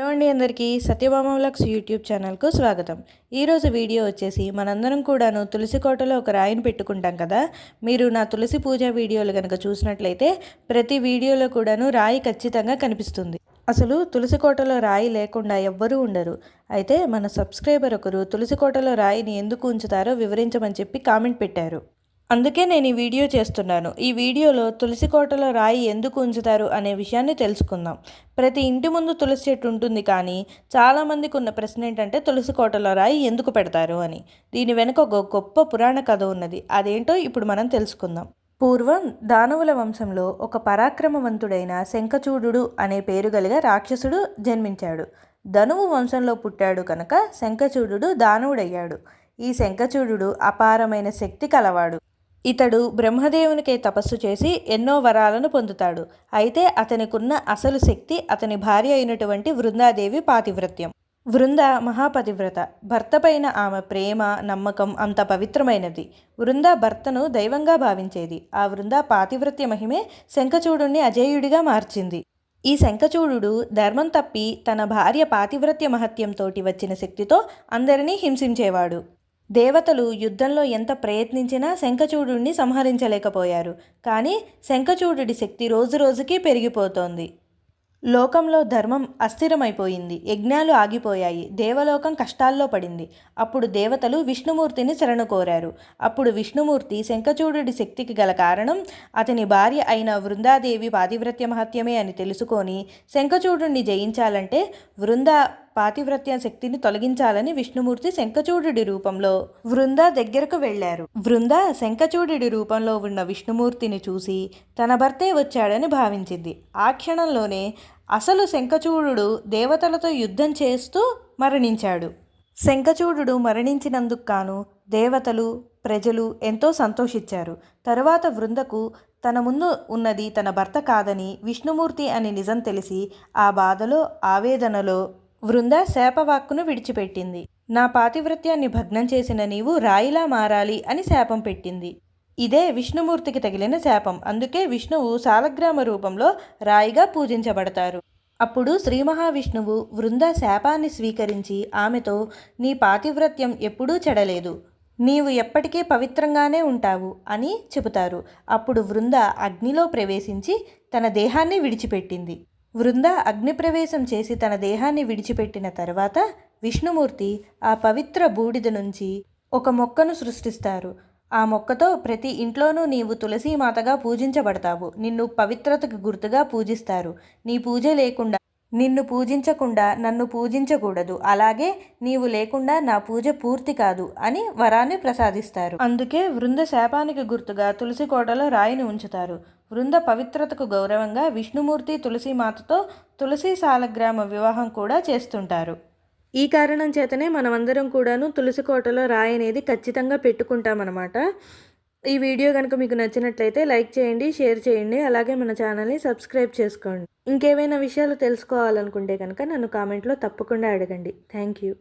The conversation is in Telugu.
హలో అండి అందరికీ సత్యభామ వ్లాగ్స్ యూట్యూబ్ ఛానల్కు స్వాగతం. ఈరోజు వీడియో వచ్చేసి మనందరం కూడాను తులసి కోటలో ఒక రాయిని పెట్టుకుంటాం కదా. మీరు నా తులసి పూజ వీడియోలు కనుక చూసినట్లయితే ప్రతి వీడియోలో కూడాను రాయి ఖచ్చితంగా కనిపిస్తుంది. అసలు తులసి కోటలో రాయి లేకుండా ఎవ్వరూ ఉండరు. అయితే మన సబ్స్క్రైబర్ ఒకరు తులసి కోటలో రాయిని ఎందుకు ఉంచుతారో వివరించమని చెప్పి కామెంట్ పెట్టారు. అందుకే నేను ఈ వీడియో చేస్తున్నాను. ఈ వీడియోలో తులసి కోటలో రాయి ఎందుకు ఉంచుతారు అనే విషయాన్ని తెలుసుకుందాం. ప్రతి ఇంటి ముందు తులసి చెట్టు ఉంటుంది కానీ చాలామందికి ఉన్న ప్రశ్న ఏంటంటే తులసి కోటలో రాయి ఎందుకు పెడతారు అని. దీని వెనుక ఒక గొప్ప పురాణ కథ ఉన్నది. అదేంటో ఇప్పుడు మనం తెలుసుకుందాం. పూర్వం దానవుల వంశంలో ఒక పరాక్రమవంతుడైన శంఖచూడు అనే పేరు గలిగ రాక్షసుడు జన్మించాడు. ధనువు వంశంలో పుట్టాడు కనుక శంఖచూడు దానవుడయ్యాడు. ఈ శంఖచూడు అపారమైన శక్తి కలవాడు. ఇతడు బ్రహ్మదేవునికే తపస్సు చేసి ఎన్నో వరాలను పొందుతాడు. అయితే అతనికున్న అసలు శక్తి అతని భార్య అయినటువంటి వృందాదేవి పాతివ్రత్యం. వృంద మహాపతివ్రత. భర్తపైన ఆమె ప్రేమ నమ్మకం అంత పవిత్రమైనది. వృంద భర్తను దైవంగా భావించేది. ఆ వృంద పాతివ్రత్య మహిమే శంఖచూడుణ్ణి అజేయుడిగా మార్చింది. ఈ శంఖచూడు ధర్మం తప్పి తన భార్య పాతివ్రత్య మహత్యంతోటి వచ్చిన శక్తితో అందరినీ హింసించేవాడు. దేవతలు యుద్ధంలో ఎంత ప్రయత్నించినా శంఖచూడుని సంహరించలేకపోయారు. కానీ శంఖచూడుడి శక్తి రోజురోజుకి పెరిగిపోతోంది. లోకంలో ధర్మం అస్థిరమైపోయింది. యజ్ఞాలు ఆగిపోయాయి. దేవలోకం కష్టాల్లో పడింది. అప్పుడు దేవతలు విష్ణుమూర్తిని శరణు కోరారు అప్పుడు విష్ణుమూర్తి శంఖచూడుడి శక్తికి గల కారణం అతని భార్య అయిన వృందాదేవి పాతివ్రత్య మహత్యమే అని తెలుసుకొని శంఖచూడుని జయించాలంటే వృందా పాతివ్రత్య శక్తిని తొలగించాలని విష్ణుమూర్తి శంఖచూడుడి రూపంలో వృంద దగ్గరకు వెళ్ళారు వృంద శంఖచూడుడి రూపంలో ఉన్న విష్ణుమూర్తిని చూసి తన భర్తే వచ్చాడని భావించింది. ఆ క్షణంలోనే అసలు శంఖచూడు దేవతలతో యుద్ధం చేస్తూ మరణించాడు. శంఖచూడు మరణించినందుకు కాను దేవతలు ప్రజలు ఎంతో సంతోషించారు. తరువాత వృందకు తన ముందు ఉన్నది తన భర్త కాదని విష్ణుమూర్తి అని నిజం తెలిసి ఆ బాధలో ఆవేదనలో వృంద శాపవాక్కును విడిచిపెట్టింది. నా పాతివ్రత్యాన్ని భగ్నం చేసిన నీవు రాయిలా మారాలి అని శాపం పెట్టింది. ఇదే విష్ణుమూర్తికి తగిలిన శాపం. అందుకే విష్ణువు సాలగ్రామ రూపంలో రాయిగా పూజించబడతారు. అప్పుడు శ్రీ మహావిష్ణువు వృంద శాపాన్ని స్వీకరించి ఆమెతో నీ పాతివ్రత్యం ఎప్పుడూ చెడలేదు. నీవు ఎప్పటికీ పవిత్రంగానే ఉంటావు అని చెబుతారు. అప్పుడు వృంద అగ్నిలో ప్రవేశించి తన దేహాన్ని విడిచిపెట్టింది. వృంద అగ్నిప్రవేశం చేసి తన దేహాన్ని విడిచిపెట్టిన తర్వాత విష్ణుమూర్తి ఆ పవిత్ర బూడిద నుంచి ఒక మొక్కను సృష్టిస్తారు. ఆ మొక్కతో ప్రతి ఇంట్లోనూ నీవు తులసీమాతగా పూజించబడతావు. నిన్ను పవిత్రతకు గుర్తుగా పూజిస్తారు. నీ పూజ లేకుండా నిన్ను పూజించకుండా నన్ను పూజించకూడదు. అలాగే నీవు లేకుండా నా పూజ పూర్తి కాదు అని వరాన్ని ప్రసాదిస్తారు. అందుకే వృంద శాపానికి గుర్తుగా తులసి కోటలో రాయిని ఉంచుతారు. వృంద పవిత్రతకు గౌరవంగా విష్ణుమూర్తి తులసిమాతతో తులసి సాలగ్రామ వివాహం కూడా చేస్తుంటారు. ఈ కారణం చేతనే మనమందరం కూడాను తులసి కోటలో రాయి అనేది ఖచ్చితంగా పెట్టుకుంటామన్నమాట. ఈ వీడియో కనుక మీకు నచ్చినట్లయితే లైక్ చేయండి షేర్ చేయండి అలాగే మన ఛానల్ని సబ్స్క్రైబ్ చేసుకోండి. ఇంకేమైనా విషయాలు తెలుసుకోవాలనుకుంటే కనుక నన్ను కామెంట్లో తప్పకుండా అడగండి. Thank you.